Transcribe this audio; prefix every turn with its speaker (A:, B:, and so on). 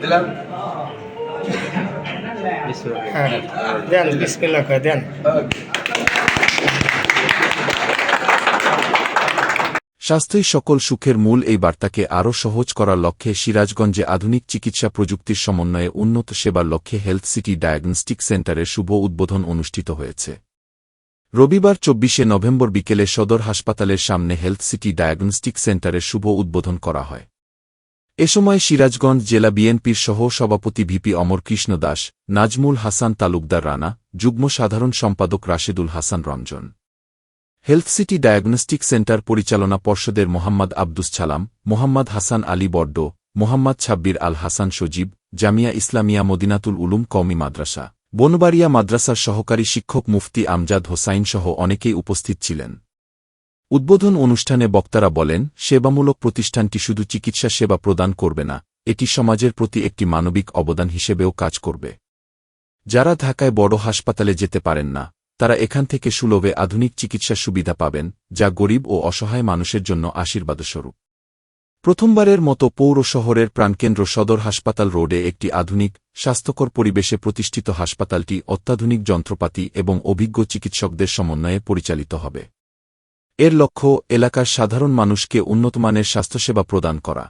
A: দিলাম।
B: হ্যাঁ দেন বিসমিল্লাহ করে দেন।
C: স্বাস্থ্যই সকল সুখের মূল এই বার্তাকে আরও সহজ করার লক্ষ্যে সিরাজগঞ্জে আধুনিক চিকিৎসা প্রযুক্তির সমন্বয়ে উন্নত সেবার লক্ষ্যে হেলথ সিটি ডায়াগনস্টিক সেন্টারের শুভ উদ্বোধন অনুষ্ঠিত হয়েছে। রবিবার চব্বিশে নভেম্বর বিকেলে সদর হাসপাতালের সামনে হেলথ সিটি ডায়াগনস্টিক সেন্টারের শুভ উদ্বোধন করা হয়। এ সময় সিরাজগঞ্জ জেলা বিএনপির সহ সভাপতি ভিপি অমর কৃষ্ণ দাস, নাজমুল হাসান তালুকদার রানা, যুগ্ম সাধারণ সম্পাদক Rashedul Hasan Ranjan. Health City Diagnostic Centre পরিচালনা পর্ষদের মোহাম্মদ আব্দুস ছালাম, মোহাম্মদ হাসান আলী বড্ড, মোহাম্মদ ছাব্বির আল হাসান সজীব, জামিয়া ইসলামিয়া মদিনাতুল উলুম কওমি মাদ্রাসা, বনবাড়িয়া মাদ্রাসার সহকারী শিক্ষক মুফতি আমজাদ হোসাইন সহ অনেকেই উপস্থিত ছিলেন। উদ্বোধন অনুষ্ঠানে বক্তারা বলেন, সেবামূলক প্রতিষ্ঠানটি শুধু চিকিৎসা সেবা প্রদান করবে না, এটি সমাজের প্রতি একটি মানবিক অবদান হিসেবেও কাজ করবে। যারা ঢাকায় বড় হাসপাতালে যেতে পারেন না, তারা এখান থেকে সুলভে আধুনিক চিকিৎসা সুবিধা পাবেন, যা গরিব ও অসহায় মানুষের জন্য আশীর্বাদস্বরূপ। প্রথমবারের মতো পৌর শহরের প্রাণকেন্দ্র সদর হাসপাতাল রোডে একটি আধুনিক, স্বাস্থ্যকর পরিবেশে প্রতিষ্ঠিত হাসপাতালটি অত্যাধুনিক যন্ত্রপাতি এবং অভিজ্ঞ চিকিৎসকদের সমন্বয়ে পরিচালিত হবে। এর লক্ষ্য এলাকার সাধারণ মানুষকে উন্নতমানের স্বাস্থ্যসেবা প্রদান করা।